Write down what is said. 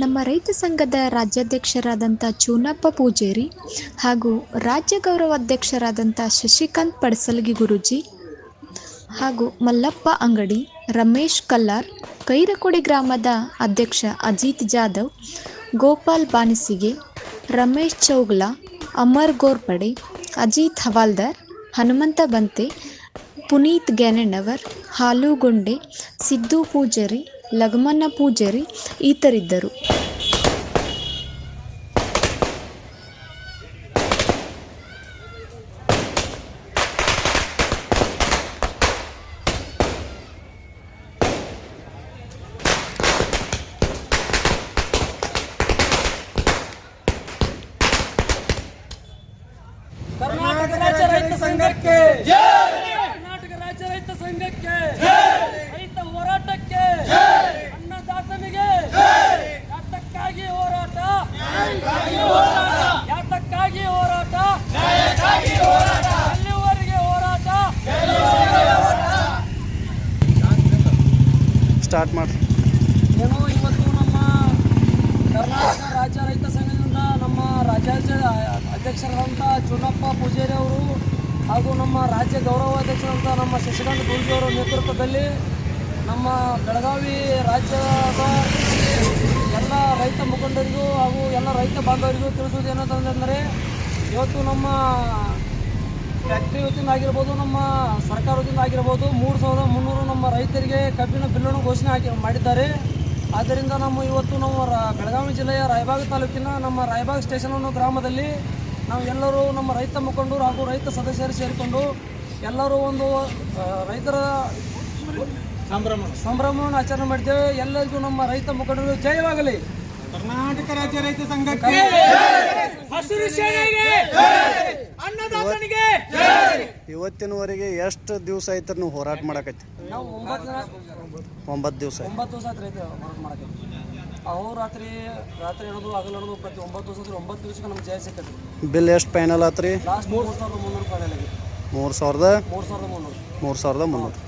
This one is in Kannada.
ನಮ್ಮ ರೈತ ಸಂಘದ ರಾಜ್ಯಾಧ್ಯಕ್ಷರಾದಂಥ ಚೂನಪ್ಪ ಪೂಜೇರಿ ಹಾಗೂ ರಾಜ್ಯ ಗೌರವಾಧ್ಯಕ್ಷರಾದಂಥ ಶಶಿಕಾಂತ್ ಪಡಸಲಗಿ ಗುರೂಜಿ ಹಾಗೂ ಮಲ್ಲಪ್ಪ ಅಂಗಡಿ, ರಮೇಶ್ ಕಲ್ಲಾರ್, ಕೈರಕೋಡಿ ಗ್ರಾಮದ ಅಧ್ಯಕ್ಷ ಅಜಿತ್ ಜಾಧವ್, ಗೋಪಾಲ್ ಬಾನಿಸಿಗೆ, ರಮೇಶ್ ಚೌಗ್ಲಾ, ಅಮರ್ ಗೋರ್ಪಡೆ, ಅಜಿತ್ ಹವಾಲ್ದಾರ್, ಹನುಮಂತ ಬಂತೆ, ಪುನೀತ್ ಗ್ಯಾನಣ್ಣವರ್ ಹಾಲುಗೊಂಡೆ ಸಿದ್ದು ಪೂಜಾರಿ ಲಗಮನ್ನ ಪೂಜಾರಿ ಈತರಿದ್ದರು. ಕರ್ನಾಟಕ ರಾಜ್ಯ ರೈತ ಸಂಘಕ್ಕೆ ಕರ್ನಾಟಕ ರಾಜ್ಯ ರೈತ ಸಂಘಕ್ಕೆ ರೈತ ಹೋರಾಟಕ್ಕೆ ಅನ್ನದಾತನಿಗೆ ಯಾತಕ್ಕಾಗಿ ಹೋರಾಟ ಯಾತಕ್ಕಾಗಿ ಹೋರಾಟ ಎಲ್ಲಿವರೆಗೆ ಹೋರಾಟ ಸ್ಟಾರ್ಟ್ ಮಾಡಿ ಏನೋ, ಇವತ್ತು ನಮ್ಮ ಕರ್ನಾಟಕ ರಾಜ್ಯ ರೈತ ಸಂಘದಿಂದ ನಮ್ಮ ರಾಜ್ಯ ಅಧ್ಯಕ್ಷರಾದಂಥ ಚುನ್ನಪ್ಪ ಪೂಜಾರಿ ಅವರು ಹಾಗೂ ನಮ್ಮ ರಾಜ್ಯ ಗೌರವಾಧ್ಯಕ್ಷರಂಥ ನಮ್ಮ ಶಶಿಕಾಂತ್ ಗುಂಜಿ ಅವರ ನೇತೃತ್ವದಲ್ಲಿ ನಮ್ಮ ಬೆಳಗಾವಿ ರಾಜ್ಯದ ಎಲ್ಲ ರೈತ ಮುಖಂಡರಿಗೂ ಹಾಗೂ ಎಲ್ಲ ರೈತ ಬಾಂಧವರಿಗೂ ತಿಳಿಸುವುದು ಏನಂತಂದರೆ ಇವತ್ತು ನಮ್ಮ ಫ್ಯಾಕ್ಟ್ರಿ ವತಿಯಿಂದ ಆಗಿರ್ಬೋದು ನಮ್ಮ ಸರ್ಕಾರ ವತಿಯಿಂದ ಆಗಿರ್ಬೋದು ಮೂರು ಸಾವಿರದ ಮುನ್ನೂರು ನಮ್ಮ ರೈತರಿಗೆ ಕಬ್ಬಿನ ಬಿಲ್ಲನ್ನು ಘೋಷಣೆ ಹಾಕಿ ಮಾಡಿದ್ದಾರೆ. ಆದ್ದರಿಂದ ನಮ್ಮ ಇವತ್ತು ನಾವು ರ- ಬೆಳಗಾವಿ ಜಿಲ್ಲೆಯ ರಾಯಬಾಗ ತಾಲೂಕಿನ ನಮ್ಮ ರಾಯಬಾಗ ಸ್ಟೇಷನ್ ಅನ್ನೋ ಗ್ರಾಮದಲ್ಲಿ ನಾವು ಎಲ್ಲರೂ ನಮ್ಮ ರೈತ ಮುಖಂಡರು ಹಾಗೂ ರೈತ ಸದಸ್ಯರು ಸೇರಿಕೊಂಡು ಎಲ್ಲರೂ ಒಂದು ರೈತರ ಸಂಭ್ರಮ. ಸಂಭ್ರಮವನ್ನು ಆಚರಣೆ ಮಾಡಿದ್ದೇವೆ. ಎಲ್ಲರಿಗೂ ನಮ್ಮ ರೈತ ಮುಖಂಡರು ಜಯವಾಗಲಿ. ಕರ್ನಾಟಕ ರಾಜ್ಯ ರೈತ ಸಂಘಕ್ಕೆ ಹಸಿರು ಸೇನೆಗೆ ಅನ್ನದಾತನಿಗೆ ಇವತ್ತಿನವರೆಗೆ ಎಷ್ಟು ದಿವಸ ಆಯ್ತು ನೀವು ಹೋರಾಟ ಮಾಡಕತ್ತಿ? ನಾವು ಒಂಬತ್ತು ಜನ ಒಂಬತ್ತು ದಿವಸ ಒಂಬತ್ತು ದಿವಸ ಐತೆ ಹೋರಾಟ ಮಾಡಕ್ಕೆ ಅಹೋ ರಾತ್ರಿ ರಾತ್ರಿ ಹಿಡಿದು ಹಗಲು ಹಿಡಿದು ಪ್ರತಿ ಒಂಬತ್ತು ದಿವಸ ಒಂಬತ್ತು ದಿವಸಕ್ಕೆ ನಮ್ಗೆ ಜಯ ಸಿಕ್ಕೈತಿ ಬಿಲ್ ಎಷ್ಟು ಫೈನಲ್ ಆತ್ರಿ? ಲಾಸ್ಟ್ ಮೂರು ಸಾವಿರದ ಮುನ್ನೂರು ಆಗಿದೆ. ಮೂರು ಸಾವಿರದ ಮೂರು ಸಾವಿರದ ಮುನ್ನೂರು. ಮೂರು ಸಾವಿರದ ಮುನ್ನೂರು.